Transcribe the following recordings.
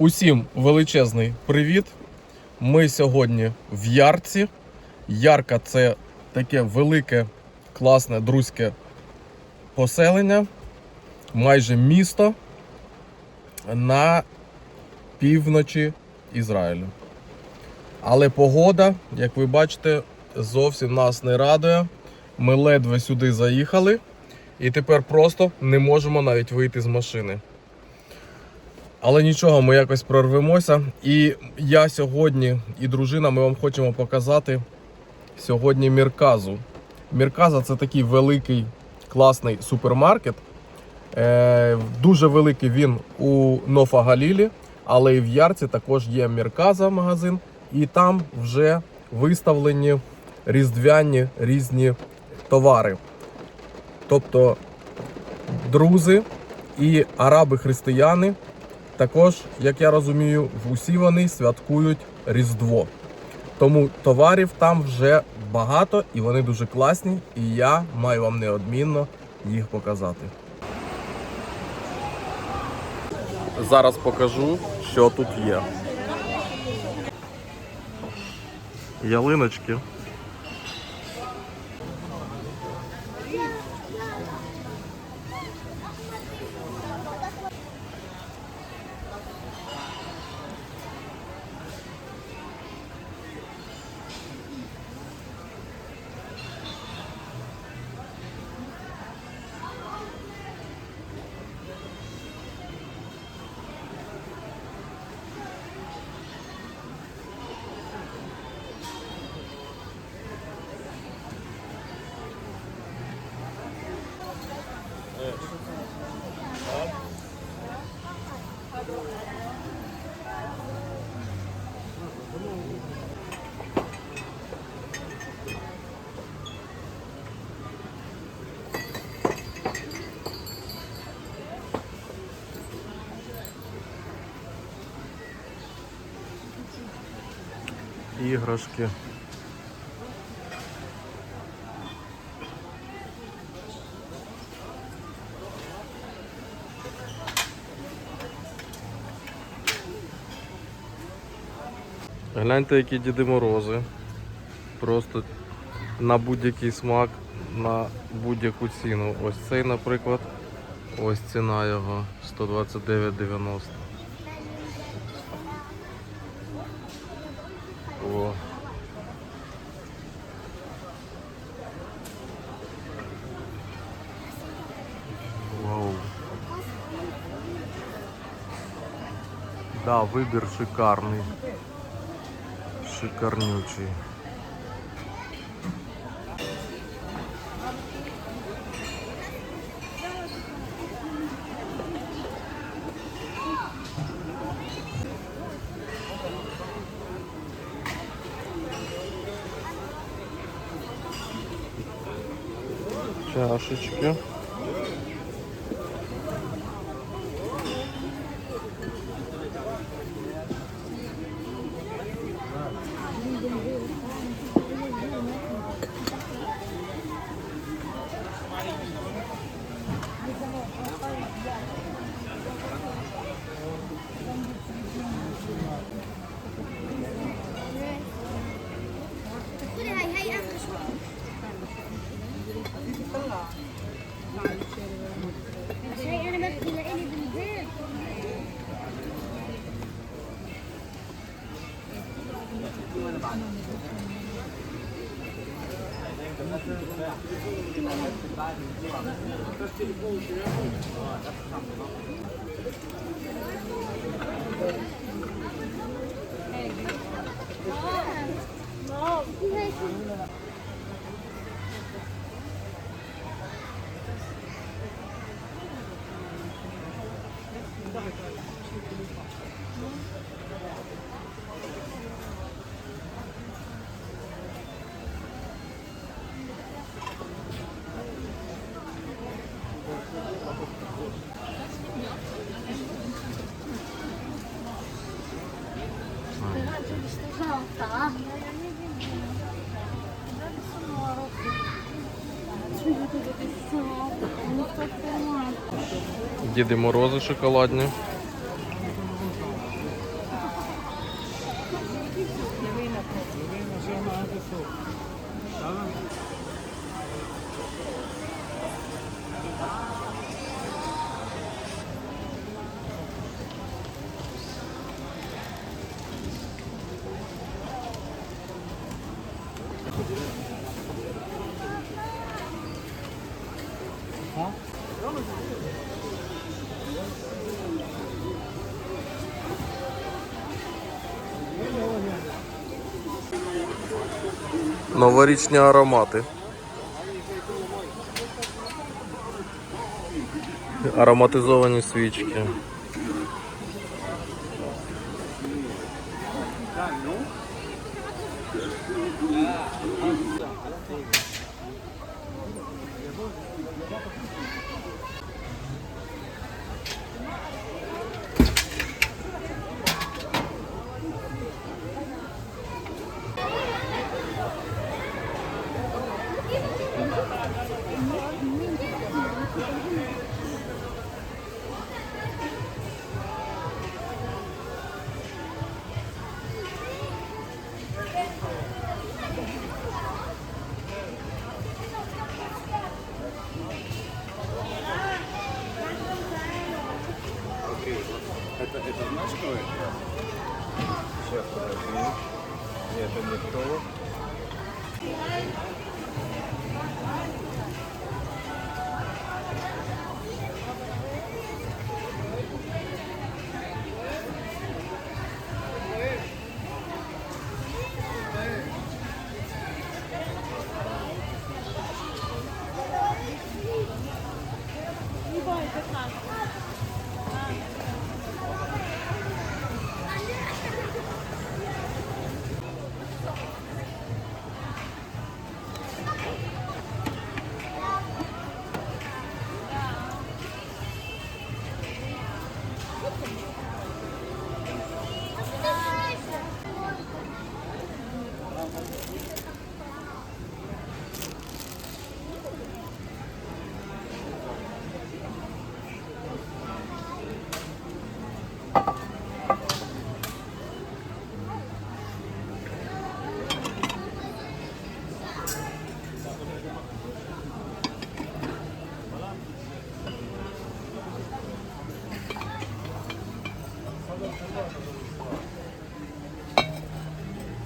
Усім величезний привіт. Ми сьогодні в Ярці. Ярка це таке велике, класне друзьке поселення, майже місто на півночі Ізраїлю. Але погода, як ви бачите, зовсім нас не радує. Ми ледве сюди заїхали і тепер просто не можемо навіть вийти з машини. Але нічого, ми якось прорвемося. І я сьогодні і дружина, ми вам хочемо показати сьогодні Мірказу. Мірказа це такий великий класний супермаркет. Е, дуже великий він у Нофа Галілі, але і в Ярці також є Мірказа магазин, і там вже виставлені різдвяні різні товари. Тобто друзи і араби-християни також, як я розумію, усі вони святкують Різдво. Тому товарів там вже багато і вони дуже класні, і я маю вам неодмінно їх показати. Зараз покажу, що тут є. Ялиночки. Іграшки. Гляньте, які Діди Морози. Просто на будь-який смак, на будь-яку ціну. Ось цей, наприклад, ось ціна його 129,90. Да, вибір шикарний. Шикарнючий. Чашечки. No, no. Діди морози шоколадні. Ірина, Ірина, вже на Новорічні аромати. Ароматизовані свічки. Это, это знаешь, что это? Сейчас, подожди. Нет, это не то.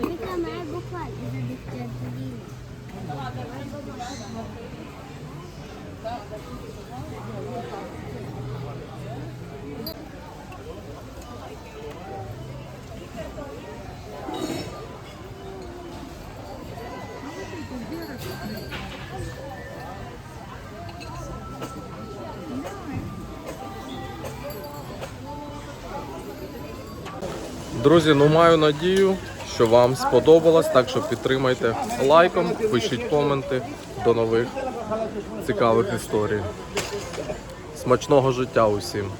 Миколай буквально забігти ділі. Друзі, ну маю надію, що вам сподобалось, так що підтримайте лайком, пишіть коменти. До нових цікавих історій. Смачного життя усім!